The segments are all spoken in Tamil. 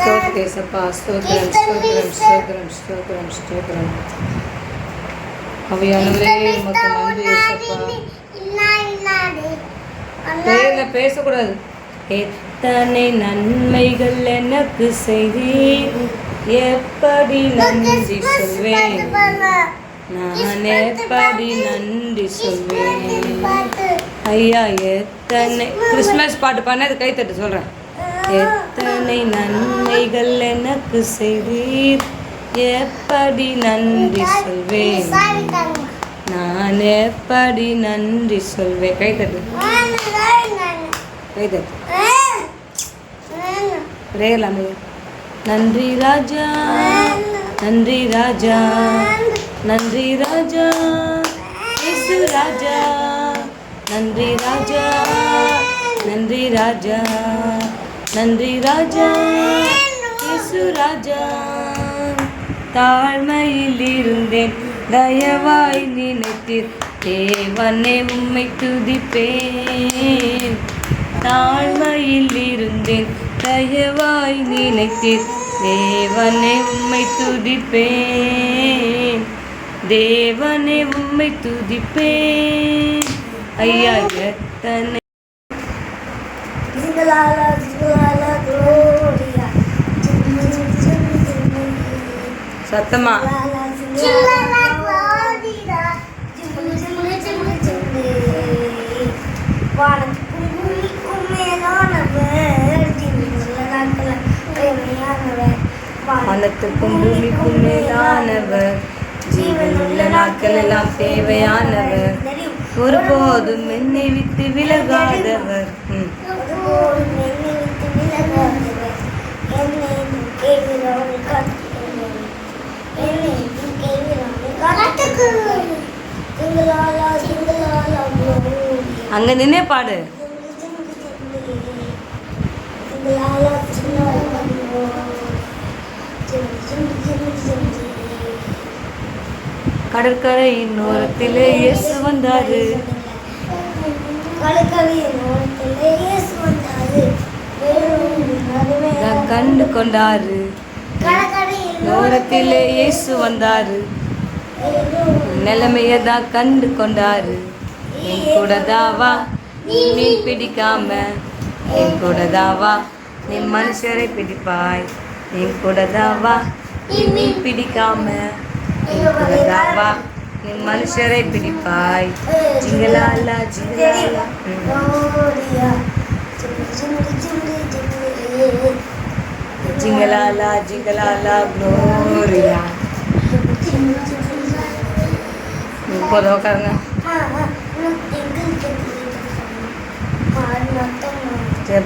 ஸ்தோத்திரே சப்பா ஸ்தோத்திரம் ஸ்தோத்திரம் ஸ்தோத்திரம் ஸ்தோத்திரம் ஸ்தோத்திரம் அவையானவரே உமக்கு நன்றி சப்பா பேசக்கூடாது எத்தனை நன்மைகள் எனக்கு செய்தீர் எப்படி நன்றி சொல்வேன் நான் எப்படி நன்றி சொல்வேன் ஐயா எத்தனை கிறிஸ்மஸ் பாட்டு பண்ண அது கைத்தட்டு சொல்கிறேன் எத்தனை நன்மைகள் எனக்கு செய்தீர்? எப்படி நன்றி சொல்வேன்? நான் எப்படி நன்றி சொல்வேன்? கை தட்டு. கை தட்டு. நன்றி ராஜா. நன்றி ராஜா. நன்றி ராஜா. இயேசு ராஜா. நன்றி ராஜா. நன்றி ராஜா. நன்றி ராஜா இயேசு ராஜா. தாழ்மையில் இருந்தேன் தயவாய் நினைத்தீர். தேவனே உம்மை துதிப்பேன். தாழ்மையில் இருந்தேன் தயவாய் நினைத்தீர். தேவனே உம்மை துதிப்பேன். தேவனே உம்மை துதிப்பேன். ஐயா எத்தனை சத்தமா? வானத்துக்கும் பூமிக்கும் மேலானவர். ஜீவனுள்ள நாட்கள் எல்லாம் தேவையானவர். ஒருபோதும் என்னை விட்டு விலகாதவர். அங்க நின்னே பாடு. கடற்கரை இன்னோரத்தில் இயேசு வந்தாரு. கடற்கரை இன்னோரத்தில் நான் கண்டு கொண்டாரு. ஓரத்திலே இயேசு வந்தாரு. நிலைமைய தான் கண்டு கொண்டாரு. என் கூட தாவா நீ மீன் பிடிக்காம. என் கூட தாவா நீ மனுஷரை பிடிப்பாய். என் கூட தாவா நீ மீன் பிடிக்காம. என் கூட தாவா நீ மனுஷரை பிடிப்பாய். ஜிங்கலாலா ஜிங்கலாலா. ம். ஜிங்கலாலா ஜிங்கலாலா க்ளோரியா போதும் உட்காருங்க சரி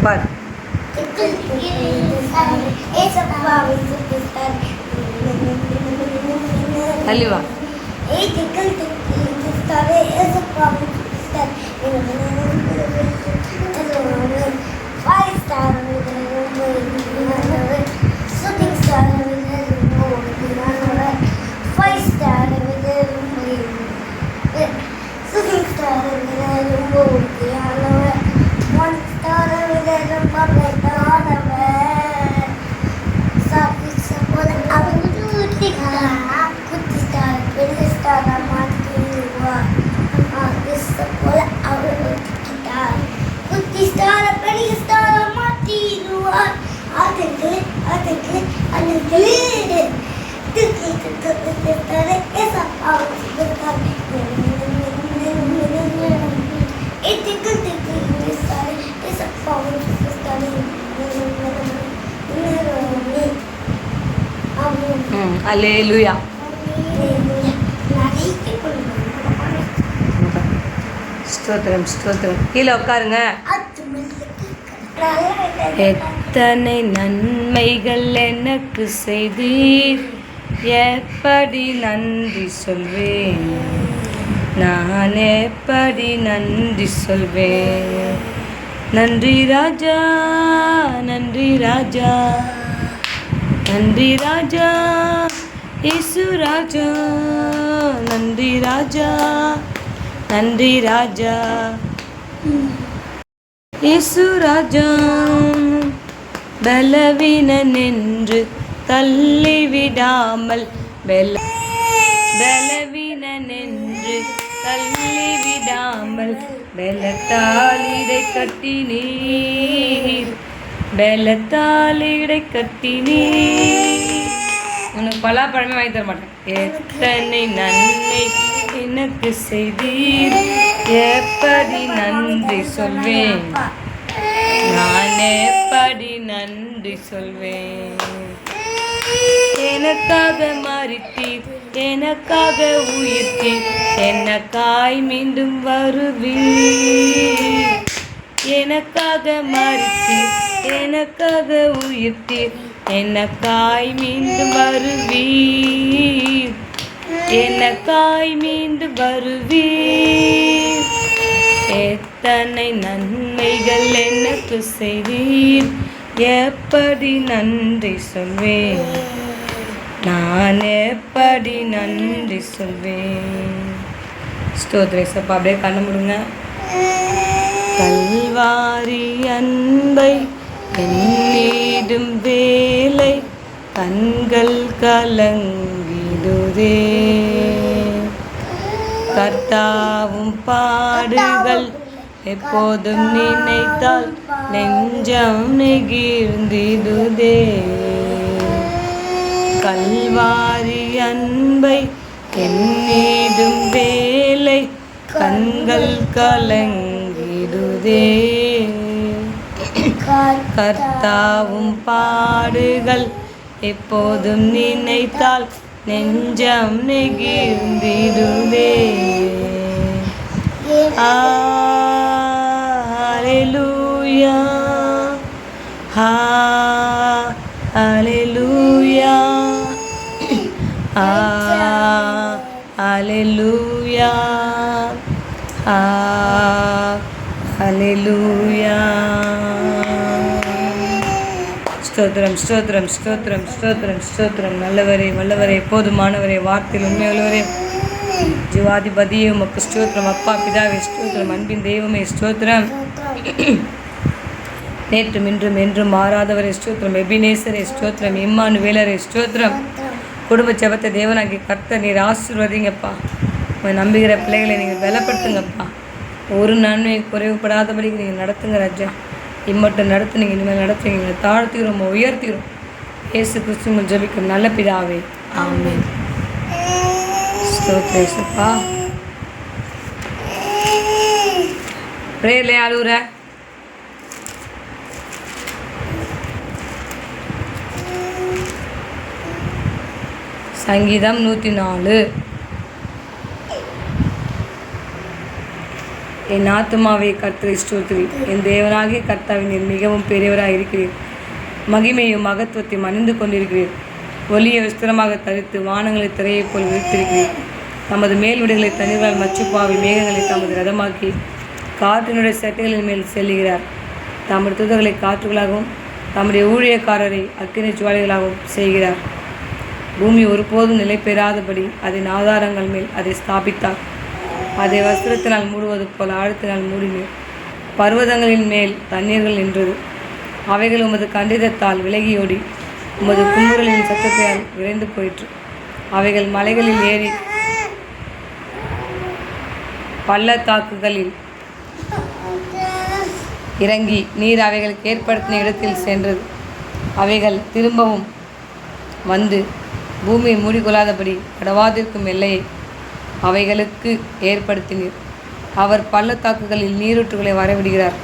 அலேலுயா ஸ்தோத்திரம் ஸ்தோத்திரம் கீழே உட்காருங்க எத்தனை நன்மைகள் எனக்கு செய்தீர் எப்படி நன்றி சொல்வேன் நான் எப்படி நன்றி சொல்வேன் நன்றி ராஜா நன்றி ராஜா நன்றி ராஜா இயேசு ராஜா நன்றி ராஜா நன்றி ராஜா. இயேசு ராஜா பலவீனன் என்று தள்ளிவிடாமல் பல பலவீனன் என்று தள்ளிவிடாமல் வெள்ளத்தால் பலத்தாலிடை கட்டினீர். பலத்தாலிடை கட்டினீர் உனக்கு பலாப்பழமே வாங்கி தர மாட்டேன். எத்தனை நன்மை எனக்கு செய்தீர். எப்படி நன்றி சொல்வேன்? நான் எப்படி நன்றி சொல்வேன்? எனக்காக மறித்தீர் எனக்காக உயிர்த்தீர் எனக்காய் மீண்டும் வருவீர்? எனக்காக மறித்தீர் எனக்காக உயிர்த்தீர் எனக்காய் மீண்டும் வருவீர். எனக்காய் மீண்டும் வருவீர். எத்தனை நன்மைகள் எனக்கு செய்தீர். எப்படி நன்றி சொல்வேன்? நான் எப்படி நன்றி சொல்வேன்? ஸ்தோத்திரம் சப்பா அப்படியே கண்ணு முடுங்க. கல்வாரி அன்பை என்னிடும் வேலை கண்கள் கலங்கிடுதே. கர்த்தாவும் பாடுகள் எப்போதும் நினைத்தால் நெஞ்சம் நெகிழ்ந்திடுதே. கல்வாரி அன்பை என்னிடும் வேலை கண்கள் கலங்கிடுதே. கர்த்தாவும் பாடுகள். எப்போதும் நினைத்தால் நெஞ்சம் நெகிழ்ந்திடுவே ஆலூயா ஹா அலூயா ஆ அலூயா ஆ அலூயா ஸ்தோத்திரம் ஸ்தோத்திரம் ஸ்தோத்திரம் ஸ்தோத்திரம் ஸ்தோத்திரம். நல்லவரே வல்லவரே போதுமானவரே வார்த்தையில் உண்மையுள்ளவரே. ஜீவாதிபதியே உமக்கு ஸ்தோத்திரம். அப்பா பிதாவே ஸ்தோத்திரம். அன்பின் தெய்வமே ஸ்தோத்திரம். நேற்றும் இன்றும் என்றும் மாறாதவரே ஸ்தோத்திரம். எபினேசரே ஸ்தோத்திரம். இம்மானு வேலரே ஸ்தோத்திரம். குடும்ப ஜெபத்தை தேவனாகி கர்த்த நீர் ஆசிர்வதிங்கப்பா. உங்களை நம்புகிற பிள்ளைகளை நீங்கள் பலப்படுத்துங்கப்பா. ஒரு நன்மை குறைவுபடாதபடிக்கு நீங்கள் நடத்துங்க ராஜா. இம்மட்டும் நடத்துனீங்க இனிமேல் நடத்துவீங்க எங்களை தாழ்த்துகிறோம் உயர்த்துகிறோம் ஏசு கிறிஸ்துவ ஜபிக்கும் நல்ல பிதாவே. ஆமே ஸ்தோத்ரேசப்பா பிரேயர்ல அழுகுற சங்கீதம் நூற்றி நாலு என் ஆத்துமாவை கர்த்தரை ஸ்தோத்திரி. என் தேவனாகிய கர்த்தாவின் மிகவும் பெரியவராக இருக்கிறீர். மகிமையும் மகத்துவத்தையும் அணிந்து கொண்டிருக்கிறீர். ஒளியை விஸ்திரமாக தரித்து வானங்களை திரையைப் போல் விரித்திருக்கிறீர். தமது மேல்விடுகளை விடுகளை மச்சுப்பாவி மேகங்களை தமது ரதமாக்கி காற்றினுடைய சட்டைகளின் மேல் செல்லுகிறார். தமது தூதர்களை காற்றுகளாகவும் தம்முடைய ஊழியக்காரரை அக்கினி ஜுவாலிகளாகவும் செய்கிறார். பூமி ஒருபோதும் நிலை பெறாதபடி அதன் ஆதாரங்கள் மேல் அதை ஸ்தாபித்தார். அதை வஸ்திரத்தினால் மூடுவது போல் ஆழத்தினால் மூடினீர் பர்வதங்களின் மேல் தண்ணீர்கள் நின்றது. அவைகள் உமது கண்டிதத்தால் விலகியோடி உமது குமுறலின் சத்தத்தால் விரைந்து போயிற்று. அவைகள் மலைகளில் ஏறி பள்ளத்தாக்குகளில் இறங்கி நீர் அவைகளுக்கு ஏற்படுத்தின இடத்தில் சென்றது. அவைகள் திரும்பவும் வந்து பூமியை மூடிக்கொள்ளாதபடி கடவாதிருக்கும் எல்லையை அவைகளுக்கு ஏற்படுத்தினீர். அவர் பள்ளத்தாக்குகளில் நீரூற்றுகளை வரவிடுகிறார்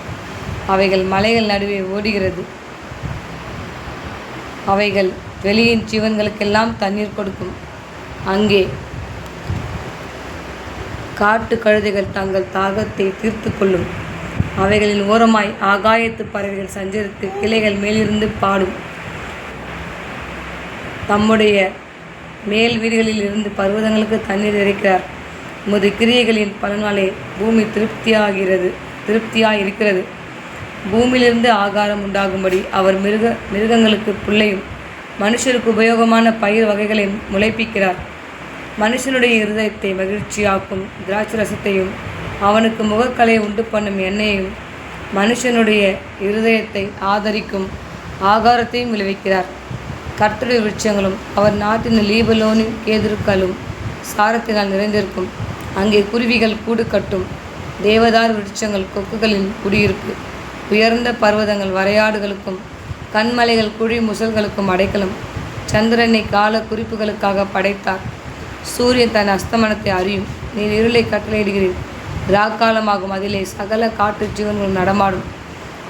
அவைகள் மலைகள் நடுவே ஓடுகிறது. அவைகள் வெளியின் ஜீவன்களுக்கெல்லாம் தண்ணீர் கொடுக்கும். அங்கே காட்டு கழுதைகள் தங்கள் தாகத்தை தீர்த்து கொள்ளும். அவைகளின் ஓரமாய் ஆகாயத்து பறவைகள் சஞ்சரித்து கிளைகள் மேலிருந்து பாடும். தம்முடைய மேல் வீடுகளில் இருந்து பர்வதங்களுக்கு தண்ணீர் இறைக்கிறார் உமது கிரியைகளின் பலனாலே பூமி திருப்தியாகிறது திருப்தியாக இருக்கிறது பூமியிலிருந்து ஆகாரம் உண்டாகும்படி அவர் மிருக மிருகங்களுக்கு புல்லையும் மனுஷருக்கு உபயோகமான பயிர் வகைகளை முளைப்பிக்கிறார். மனுஷனுடைய இருதயத்தை மகிழ்ச்சியாக்கும் திராட்சை ரசத்தையும் அவனுக்கு முகக்கலை உண்டு பண்ணும் எண்ணெயையும் மனுஷனுடைய இருதயத்தை ஆதரிக்கும் ஆகாரத்தையும் விளைவிக்கிறார். கர்த்தருடைய விருட்சங்களும் அவர் நாட்டின் லீபலோனின் கேதுருக்களும் சாரத்தினால் நிறைந்திருக்கும். அங்கே குருவிகள் கூடு கட்டும். தேவதார் விருட்சங்கள் கொக்குகளின் குடியிருப்பு. உயர்ந்த பர்வதங்கள் வரையாடுகளுக்கும் கண்மலைகள் குழி முசல்களுக்கும் அடைக்கலம். சந்திரனை கால குறிப்புகளுக்காக படைத்தார். சூரியன் தன் அஸ்தமனத்தை அறியும். நீர் இருளை கட்டளையிடுகிறீர். ராக்காலமாகும் அதிலே சகல காட்டு ஜீவன்கள் நடமாடும்.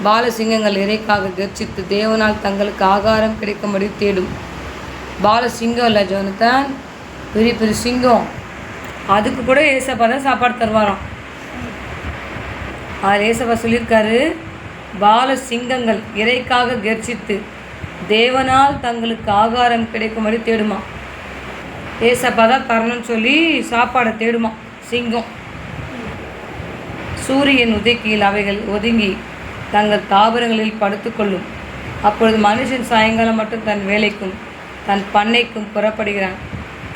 பாலசிங்கங்கள் இறைக்காக கர்ச்சித்து தேவனால் தங்களுக்கு ஆகாரம் கிடைக்கும்படி தேடும். பாலசிங்கம் இல்லை ஜோனத்தான். பெரிய பெரிய சிங்கம். அதுக்கு கூட ஏசப்பா தான் சாப்பாடு தருவாராம். அதில் ஏசப்பா சொல்லியிருக்காரு பால சிங்கங்கள் இறைக்காக கர்ச்சித்து தேவனால் தங்களுக்கு ஆகாரம் கிடைக்கும்படி தேடுமா. ஏசப்பா தான் தரணும்னு சொல்லி சாப்பாடை தேடுமா சிங்கம். சூரியன் உதைக்கியில் அவைகள் ஒதுங்கி தங்கள் தாவரங்களில் படுத்துக்கொள்ளும் அப்பொழுது மனுஷன் சாயங்காலம் மட்டும் தன் வேலைக்கும் தன் பண்ணைக்கும் புறப்படுகிறான்.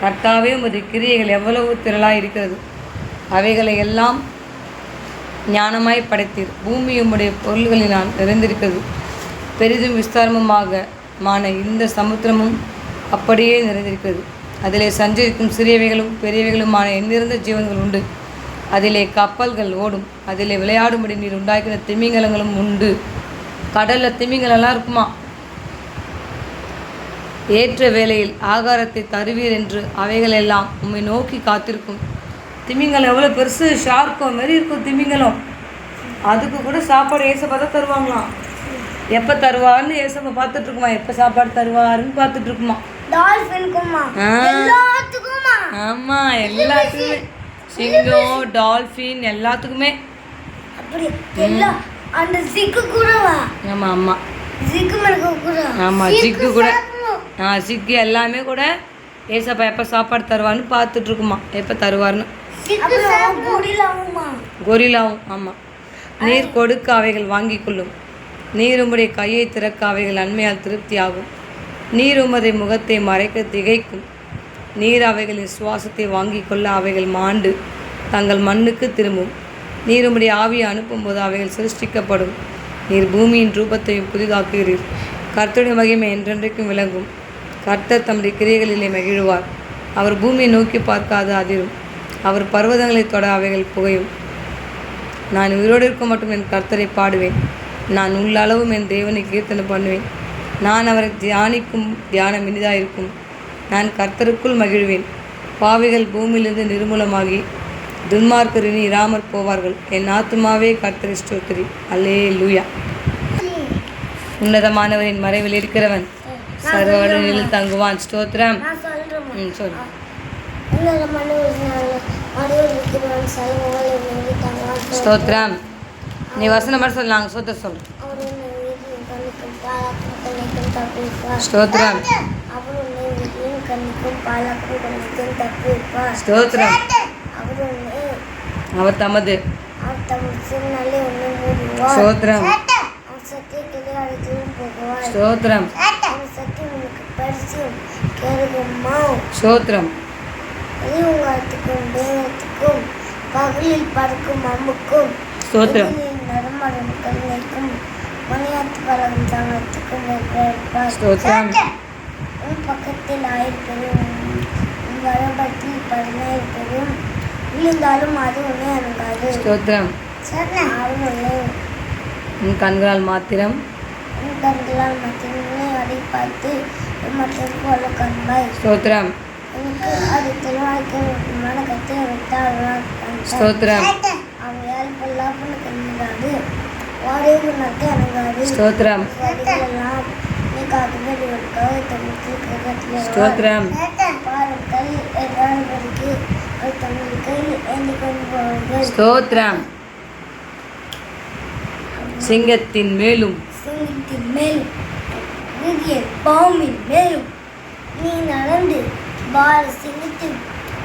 கர்த்தாவே உமது கிரியைகள் எவ்வளவு திரளாக இருக்கிறது. அவைகளை எல்லாம் ஞானமாய் படைத்தீர். பூமி உம்முடைய பொருள்களினால் நிறைந்திருக்கிறது. பெரிதும் விஸ்தாரமுமாக மான இந்த சமுத்திரமும் அப்படியே நிறைந்திருக்கிறது. அதிலே சஞ்சரிக்கும் சிறியவைகளும் பெரியவைகளுமான எண்ணிறந்த ஜீவன்கள் உண்டு. அதிலே கப்பல்கள் ஓடும். அதிலே விளையாடும்படி நீர் உண்டாக்கின திமிங்கலங்களும் உண்டு. கடலில் திமிங்கலம்லாம் இருக்குமா? ஏற்ற வேளையில் ஆகாரத்தை தருவீர் என்று அவைகளெல்லாம் உம்மை நோக்கி காத்திருக்கும். திமிங்கலம் எவ்வளோ பெருசு ஷார்க்கோ மாரி இருக்கும் திமிங்கலம். அதுக்கு கூட சாப்பாடு ஏசப்பா தான் தருவாங்களாம் எப்போ தருவார்னு ஏசப்பா பார்த்துட்டு இருக்குமா எப்போ சாப்பாடு தருவாருன்னு பார்த்துட்டு இருக்குமா ஆமாம் எல்லாத்துக்குமே. சிங்கம் டால்ஃபின் எல்லாத்துக்குமே. அப்படி எல்லாம் அந்த சிக்கு கூடவா? ஆமாம் ஆமாம் சிக்கு மிளகு கூட. ஆமா, சிக்கு கூட. ஆ சிக்கி எல்லாமே கூட ஏசப்பா எப்போ சாப்பாடு தருவான்னு பார்த்துட்டு இருக்குமா எப்போ தருவார்னு கொரிலாவும் ஆமாம் நீர் கொடுக்க அவைகள் வாங்கிக் கொள்ளும். நீர் உம்முடைய கையை திறக்க அவைகள் நன்மையால் திருப்தியாகும். நீர் உமதை முகத்தை மறைக்க திகைக்கும். நீர் அவைகளின் சுவாசத்தை வாங்கிக் கொள்ள அவைகள் மாண்டு தங்கள் மண்ணுக்கு திரும்பும். நீர் உம்முடைய ஆவியை அனுப்பும்போது அவைகள் சிருஷ்டிக்கப்படும். நீர் பூமியின் ரூபத்தையும் புதிதாக்குகிறீர். கர்த்தருடைய மகிமை என்றென்றைக்கும் விளங்கும். கர்த்தர் தம்முடைய கிரியைகளிலே மகிழ்வார். அவர் பூமியை நோக்கி பார்க்காது அதிரும். அவர் பர்வதங்களை தொட அவைகள் புகையும். நான் உயிரோடு இருக்க மட்டும் என் கர்த்தரை பாடுவேன். நான் உள்ளளவும் என் தேவனை கீர்த்தனை பண்ணுவேன். நான் அவரை தியானிக்கும் தியானம் இனிதாக இருக்கும் நான் கர்த்தருக்குள் மகிழ்வேன். பாவிகள் பூமியிலிருந்து நிர்மூலமாகி துன்மார்க்கர் இனி இராமற் போவார்கள். என் ஆத்துமாவே கர்த்தரை ஸ்தோத்திரி. அல்லே லூயா உன்னதமானவரின் மறைவில் இருக்கிறவன் சர்வனில் தங்குவான். சொல்றேன் ம் தங்குவான். ஸ்தோத்திரம். நீ வசனம் மட்டும் நாங்கள் ஸ்தோத்திரம் சொல்கிறோம் அவர் வீட்டின் கண்ணுக்கும் பாலாக்கும் கண்ணிக்கும் தப்பிப்பார் ஸ்தோத்திரம். அவர் தமது. ஸ்தோத்திரம். ஸ்தோத்திரம். ஸ்தோத்திரம். பகலில் பறக்கும் அம்புக்கும் ஸ்தோத்திரம். நடமாடும் கண்ணைக்கும் மணியாத்து பறக்கும் வைப்பார். ஸ்தோத்திரம். உன் பக்கத்தில் ஆயிருப்பதும் உன் வரபத்தில் பதினாயிருப்பதும் விழுந்தாலும் அது உன்னை அணுகாது. ஸ்தோத்திரம். அவன் உன்னை உன் கண்களால் மாத்திரம். உன் கண்களால் மட்டுமே அதை பார்த்து மற்றவருக்கு வல்ல கண்பாய். ஸ்தோத்திரம். எனக்கு அது தெளிவாய்க்கமான கத்தை விட்டால் ஸ்தோத்திரம். அவையால் பொல்லாப்புன்னு கண்ணிடாது வாடகை நட்டை அணுகாது. ஸ்தோத்திரம். போவார்கள் ஸ்தோத்திரம். சிங்கத்தின் மேலும். சிங்கத்தின் மேலும் வீதிய பாம்பின் மேலும். நீ நடந்து பார சிங்கத்தின்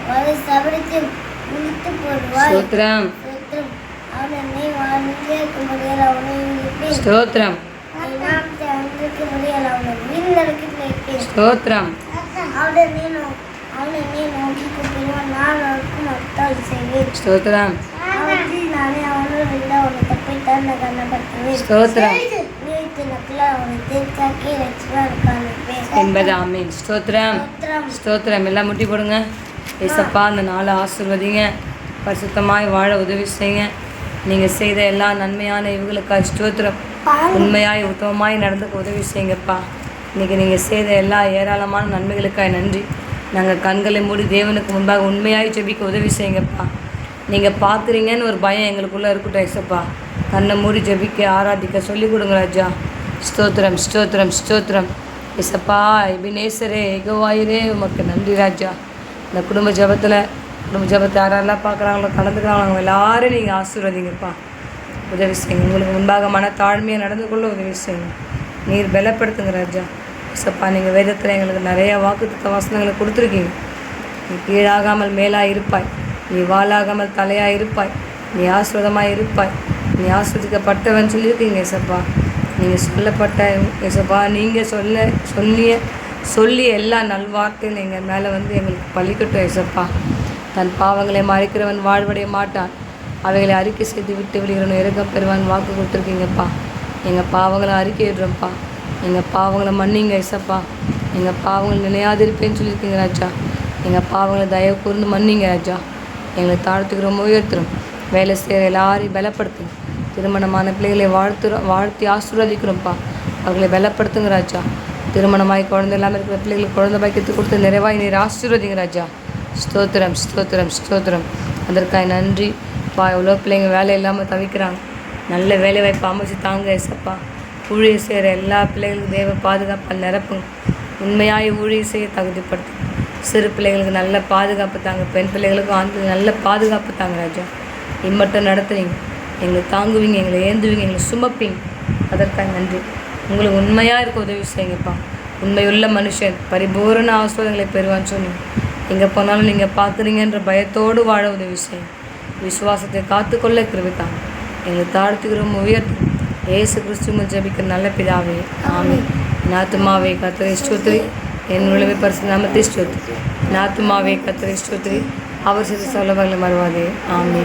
வரை சபடத்தையும் முடித்து போடுவாய். ஸ்தோத்திரம். ஸ்தோத்திரம். அவனை வாழ்ந்தே இருக்கும்படியால் அவனை விழிப்பேன் ஸ்தோத்திரம் நாம் தேர்ந்திருக்க முடியால் அவனை வீண் நடக்க நினைப்பேன் ஸ்தோத்திரம் அவனை நீ நோ- அவனை நீ நோக்கி கூப்பிடுவான் நான் அவனுக்கு மத்தால் செய்வேன். ஸ்தோத்திரம். அவற்றில் நானே அவனோடு இல்லை அவனை தப்பைத்தான் நான் கண்ணப்படுத்துவேன் ஸ்தோத்திரம். நீ வைத்த மக்களை அவனை தீர்க்காக்கி ரட்சிப்பார் காண்பேன் என்பது ஆமீன். ஸ்தோத்திரம். ஸ்தோத்திரம். ஸ்தோத்திரம். எல்லாம் முட்டி போடுங்க. ஏசப்பா அந்த நாளை ஆசிர்வதிங்க. பரிசுத்தமாய் வாழ உதவி செய்யுங்க. நீங்கள் செய்த எல்லா நன்மையான இவங்களுக்காக ஸ்தோத்திரம். உண்மையாய் உத்தமமாய் நடந்துக்க உதவி செய்யுங்கப்பா. இன்றைக்கி நீங்கள் செய்த எல்லா ஏராளமான நன்மைகளுக்காக நன்றி. நாங்கள் கண்களை மூடி தேவனுக்கு முன்பாக உண்மையாக ஜெபிக்க உதவி செய்யுங்கப்பா. நீங்கள் பார்க்குறீங்கன்னு ஒரு பயம் எங்களுக்குள்ளே இருக்கட்டும் ஏசப்பா. கண்ணை மூடி ஜெபிக்க ஆராதிக்க சொல்லிக் கொடுங்க ராஜா. ஸ்தோத்திரம் ஸ்தோத்திரம் ஸ்தோத்திரம். இசப்பா இபினேசரே எகவாயிரே உமக்கு நன்றி ராஜா. இந்த குடும்ப ஜெபத்தில் குடும்ப ஜபத்தை யாரெல்லாம் பார்க்குறாங்களோ கலந்துக்கிறாங்களோ அவங்க எல்லாரும் நீங்கள் ஆசீர்வதிங்கப்பா. உதவி செய்யுங்க. உங்களுக்கு முன்பாக மன தாழ்மையாக நடந்து கொள்ள உதவி செய்யுங்க. நீர் பலப்படுத்துங்க ராஜா. சப்பா நீங்கள் வேதத்தில் எங்களுக்கு நிறைய வாக்குத்த வசனங்களை கொடுத்துருக்கீங்க. நீ கீழாகாமல் மேலாக இருப்பாய். நீ வாழாகாமல் தலையாக இருப்பாய். நீ ஆஸ்வதமாக இருப்பாய். நீ ஆஸ்வதிக்கப்பட்டவன் சொல்லியிருக்கீங்க சப்பா நீங்கள் சொல்லப்பட்ட இசப்பா நீங்கள் சொல்ல சொல்லிய சொல்லி எல்லா நல்வார்த்தையும் எங்கள் மேலே வந்து எங்களுக்கு பழிக்கட்டும் இசப்பா தன் பாவங்களை மறைக்கிறவன் வாழ்வடைய மாட்டான். அவைகளை அறிக்கை செய்து விட்டு விடுகிறவன் இறக்கம் பெறுவான் வாக்கு கொடுத்துருக்கீங்கப்பா. எங்கள் பாவங்களை அறிக்கையிடுறோம்ப்பா எங்கள் பாவங்களை மன்னிங்க ஐசப்பா. எங்கள் பாவங்களை நினையாதிருப்பேன்னு சொல்லியிருக்கீங்க ராஜா. எங்கள் பாவங்களை தயவு கூர்ந்து மன்னிங்க ராஜா. எங்களை தாழ்த்துக்கிறோம் உயர்த்துறோம். வேலை செய்கிற எல்லாரையும் பலப்படுத்துங்க. திருமணமான பிள்ளைகளை வாழ்த்துறோம் வாழ்த்தி ஆசீர்வதிக்கிறோம்ப்பா. அவர்களை பலப்படுத்துங்க ராஜா. திருமணமாய் குழந்தை இல்லாமல் இருக்கிற பிள்ளைகளுக்கு குழந்தை பாக்கியத்தை கொடுத்து நிறைவாய் நீர் ஆசீர்வதிங்க ராஜா. ஸ்தோத்திரம் ஸ்தோத்திரம் ஸ்தோத்திரம். அதற்காக நன்றி. பா எவ்வளோ பிள்ளைங்க வேலை இல்லாமல் தவிக்கிறாங்க. நல்ல வேலை வாய்ப்பு அமைச்சு தாங்க ஏசப்பா ஊழியர் செய்கிற எல்லா பிள்ளைகளுக்கும் தேவ பாதுகாப்பால் நிரப்புங்க உண்மையாய் ஊழியர் செய்ய தகுதிப்படுத்துங்க சிறு பிள்ளைகளுக்கு நல்ல பாதுகாப்பு தாங்க பெண் பிள்ளைகளுக்கும் ஆண் நல்ல பாதுகாப்பு தாங்க ராஜா. இம்மட்டும் நடத்துவீங்க எங்களை தாங்குவீங்க எங்களை ஏந்துவீங்க எங்களை சுமப்பீங்க. அதற்காக நன்றி. உங்களுக்கு உண்மையாக இருக்க உதவி செய்யுங்கப்பா. உண்மையுள்ள மனுஷன் பரிபூரண ஆசோதனைகளை பெறுவான்னு சொன்னீங்க. எங்கே போனாலும் நீங்கள் பார்க்குறீங்கன்ற பயத்தோடு வாழ உதவி செய்யுங்க. விசுவாசத்தை காத்துக்கொள்ள கிருவித்தாங்க எங்களை தாழ்த்துக்கிறோம் உயர்த்து ஏசு கிறிஸ்துவ ஜபிக்கிற நல்ல பிதாவே ஆமே நாத்துமாவே கத்திரை ஸ்தோத்திரி என் உழவை பரிசு நாமத்தை ஸ்தோத்திரி நாத்துமாவே கத்திரை ஸ்தோத்திரி அவர் செய்த சொல்லவங்களை மறுவாதே ஆமே